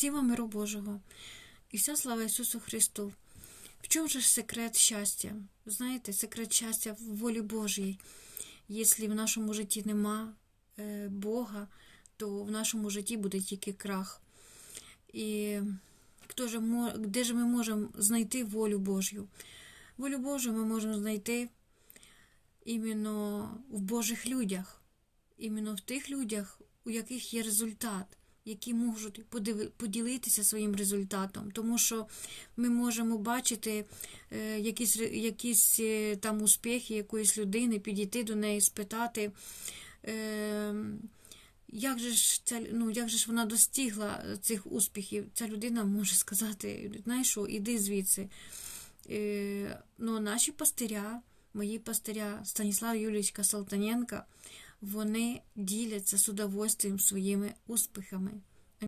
Всім вам миру Божого і вся слава Ісусу Христу. В чому ж секрет щастя? Знаєте, секрет щастя в волі Божій. Якщо в нашому житті нема е, Бога, то в нашому житті буде тільки крах. І хто же, де ж ми можемо знайти волю Божю? Волю Божу ми можемо знайти іменно в Божих людях, іменно в тих людях, у яких є результат, які можуть поділитися своїм результатом. Тому що ми можемо бачити е, якісь, якісь е, там успіхи якоїсь людини, підійти до неї, спитати. Е, як же ж ця, ну, як же ж вона достигла цих успіхів? Ця людина може сказати, знаєш що, іди звідси. Е, ну, наші пастиря, мої пастиря Станіслав Юлічка Салтаненка, вони діляться з удовольствием своїми успіхами.